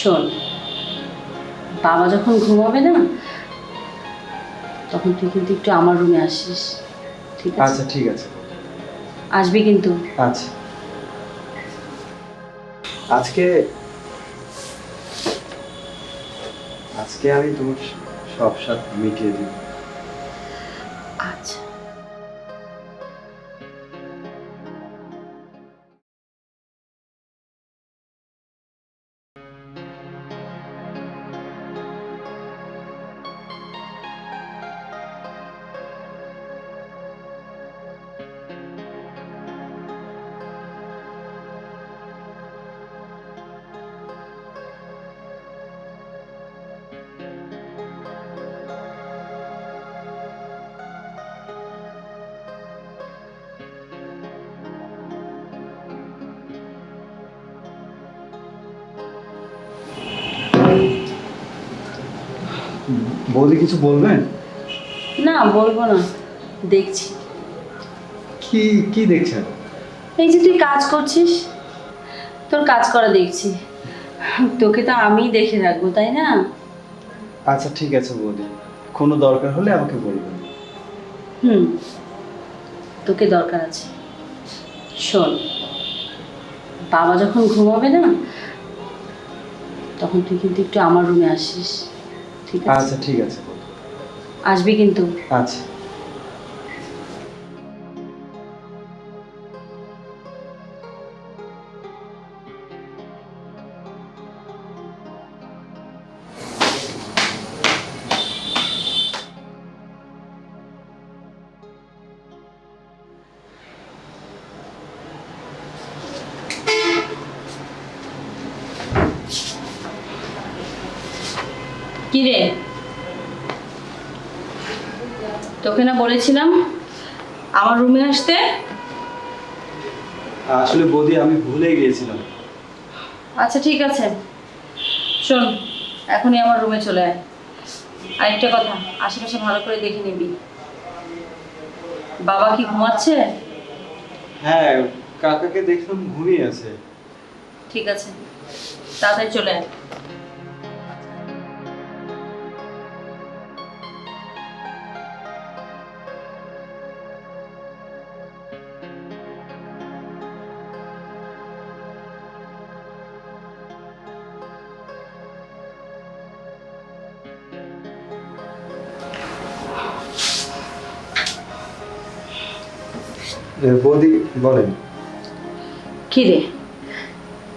শোন বাবা যখন ঘুমাবে না তখন তুই কিন্তু একটু আমার রুমে আসিস ঠিক আছে? আচ্ছা ঠিক আছে। আসবি কিন্তু। আচ্ছা। আজকে আজকে আমি তোমার সব সাথে মিটিয়ে দিব। বৌদি কিছু বলবেন না বলব না। দেখছি। কি কি দেখছেন? এই যে তুই কাজ করছিস? তোর কাজ করা দেখছি। তোকে তো আমিই দেখে রাখব তাই না? আচ্ছা ঠিক আছে বৌদি। কোনো দরকার হলে আমাকে বলবেন। হুম। তোকে দরকার আছে। শোন বাবা যখন ঘুমাবে না তখন তুই কিন্তু একটু আমার রুমে আসিস। ঠিক আছে। আচ্ছা ঠিক আছে। আসবি কিন্তু। আচ্ছা। কি রে তোকে না বলেছিলাম আমার রুমে আসতে? আসলে বৌদি আমি ভুলে গিয়েছিলাম। আচ্ছা ঠিক আছে। শোন এখনই আমার রুমে চলে আয়। আরেকটা কথা আশেপাশে ভালো করে দেখে নিবি। বাবা কি ঘুমাচ্ছে? হ্যাঁ কাকাকে দেখলাম ঘুমিয়ে আছে। ঠিক আছে তাড়াতাড়ি চলে আয়। বৌদি বলেন। কি রে?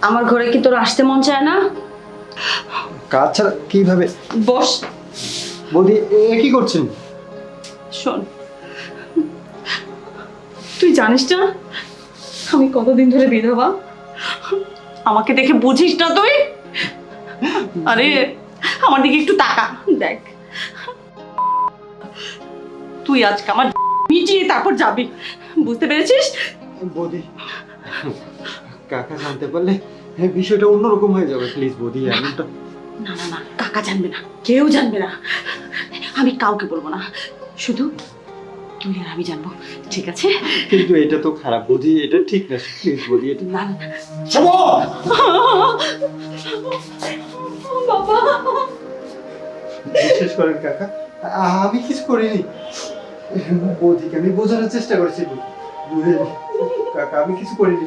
আমার ঘরে কি তোর আসতে মন চায় না? কাজ ছাড়া কীভাবে? বস। বৌদি এ কি করছেন? শোন তুই জানিস না আমি কতদিন ধরে বিধবা? আমাকে দেখে বুঝিস না তুই? আরে আমার দিকে একটু তাকা। দেখ। তুই আজকে আমার মিটিয়ে তারপর যাবি। বুঝতে পেরেছিস? বৌদি কাকা জানতে পারলে এই বিষয়টা অন্যরকম হয়ে যাবে প্লিজ বৌদি এমনটা না না না কাকা জানবে না কেউ জানবে না। আমি কাউকে বলব না শুধু তুই আর আমি জানব ঠিক আছে? কিন্তু এটা তো খারাপ বৌদি এটা ঠিক না প্লিজ বৌদি এটা না না। বাবা! বিশ্বাস করেন কাকা আমি কিছু করিনি। বৌদিকে আমি বোঝানোর চেষ্টা করেছি কাকা আমি কিছু করিনি!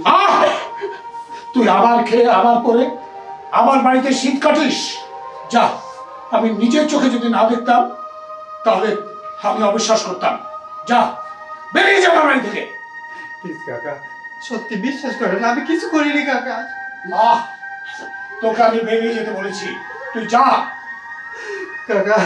তুই আবার খেয়ে আবার করে আমার বাড়িতে শীত কাটিস? যা আমি নিজের চোখে যদি না দেখতাম তাহলে আমি অবিশ্বাস করতাম। যা বেরিয়ে যা আমার বাড়ি থেকে। প্লিজ কাকা সত্যি বিশ্বাস করেন আমি কিছু করিনি কাকা। আহ! তোকে আমি বেরিয়ে যেতে বলেছি। তুই যা। কাকা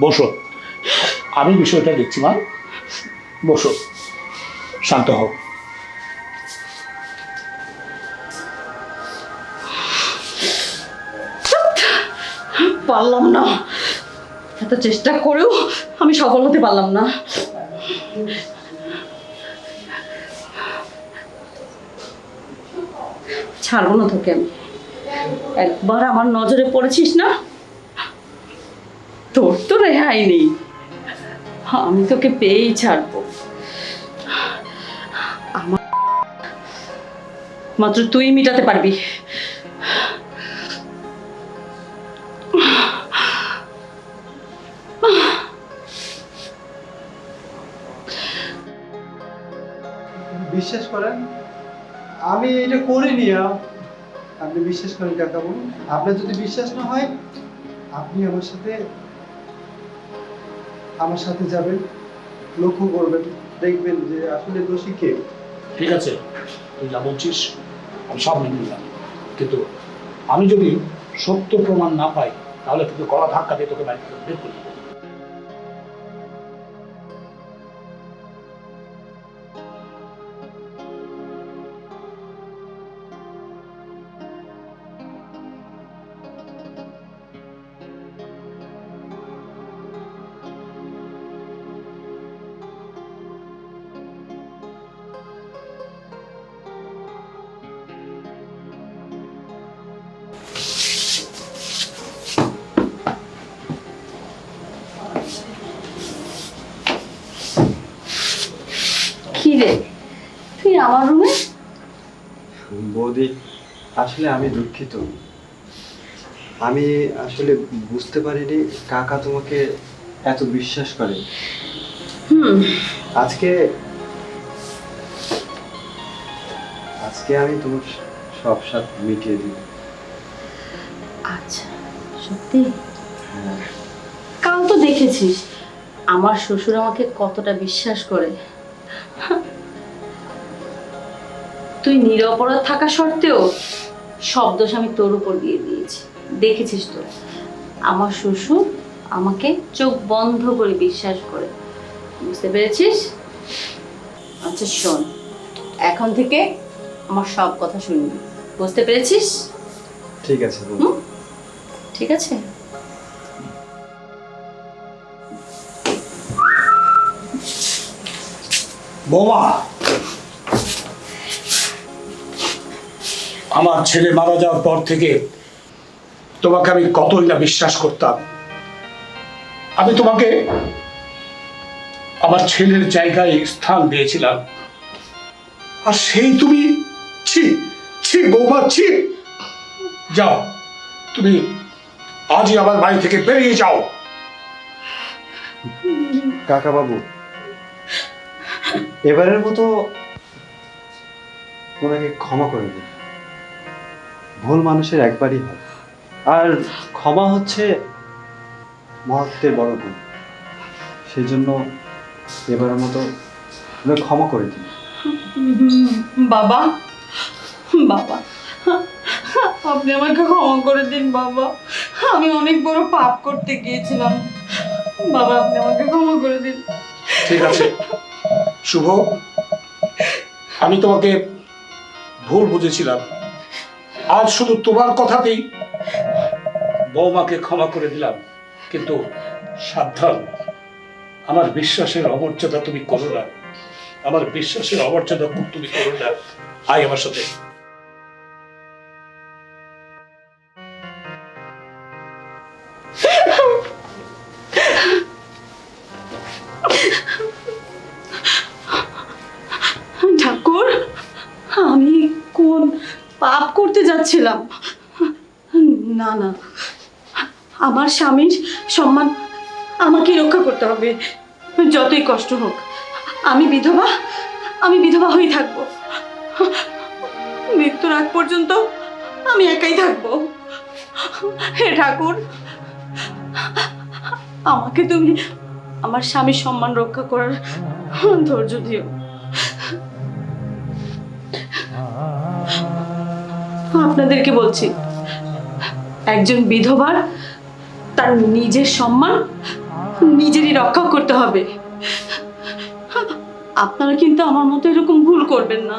বসো। আমি বিষয়টা দেখছি, মা। বসো। শান্ত হও। পারলাম না। এত চেষ্টা করেও আমি সফল হতে পারলাম না। ছাড়বো না তোকে আমি। একবার আমার নজরে পড়েছিস না? তোর তো রেহাই নেই। আমি তোকে পেয়েই ছাড়বো। আমার মাত্র তুই মিটাতে পারবি। বিশ্বাস করেন, আমি এটা করিনি আপনি বিশ্বাস করেন কাকাবু আপনার যদি বিশ্বাস না হয়, আপনি আমার সাথে আমার সাথে যাবেন, লক্ষ্য করবেন, দেখবেন যে আসলে দোষী কে। ঠিক আছে, তুই যা বলছিস, আমি সব মেনে নিলাম কিন্তু আমি যদি সত্য প্রমাণ না পাই, তাহলে কিন্তু গলা ধাক্কা দিয়ে তোকে বাড়ি থেকে বের করে রে? তুই আমার রুমে? বৌদি আসলে আমি দুঃখিত। আমি আসলে বুঝতে পারিনি কাকা তোমাকে এত বিশ্বাস করে। হুম। আজকে আজকে আমি তোমার সব সাথ মিটিয়ে দিই। আচ্ছা সত্যি? কাল তো দেখেছিস আমার শ্বশুর আমাকে কতটা বিশ্বাস করে। তুই নিরপরাধ থাকা সত্ত্বেও সব দোষ আমি তোর উপর দিয়ে দিয়েছি। দেখেছিস তো? আমার শ্বশুর আমাকে চোখ বন্ধ করে বিশ্বাস করে। বুঝতে পেরেছিস? আচ্ছা শোন। এখন থেকে আমার সব কথা শুনবি। বুঝতে পেরেছিস? ঠিক আছে? ঠিক আছে? বৌমা! আমার ছেলে মারা যাওয়ার পর থেকে তোমাকে আমি কতই না বিশ্বাস করতাম। আমি তোমাকে আমার ছেলের জায়গায় স্থান দিয়েছিলাম। আর সেই তুমি ছি ছি বৌমা, ছি। যাও, তুমি আজই আমার বাড়ি থেকে বেরিয়ে যাও। কাকা বাবু এবারের মতো ওনাকে ক্ষমা করে দিন। ভুল মানুষের একবারই হয়। আর ক্ষমা হচ্ছে মহত্বের বড় গুণ সেই জন্য এবারের মতো ক্ষমা করে দিন। বাবা বাবা আপনি আমাকে ক্ষমা করে দিন বাবা। আমি অনেক বড় পাপ করতে গিয়েছিলাম। বাবা আপনি আমাকে ক্ষমা করে দিন। ঠিক আছে। শুভ আমি তোমাকে ভুল বুঝেছিলাম। আজ শুধু তোমার কথাতেই বৌমাকে ক্ষমা করে দিলাম, কিন্তু সাবধান, আমার বিশ্বাসের অমর্যাদা তুমি করো না। আমার বিশ্বাসের অমর্যাদা তুমি করো না। আয় আমার সাথে। যাচ্ছিলাম না না। আমার স্বামীর সম্মান আমাকে রক্ষা করতে হবে। যতই কষ্ট হোক। আমি বিধবা আমি বিধবা হয়েই থাকব। মৃত্যুর আগ পর্যন্ত আমি একাই থাকব। হে ঠাকুর, আমাকে তুমি আমার স্বামীর সম্মান রক্ষা করার ধৈর্য দিও। আপনাদেরকে বলছি, একজন বিধবার তার নিজের সম্মান নিজেরই রক্ষা করতে হবে। আপনারা কিন্তু আমার মতো এরকম ভুল করবেন না।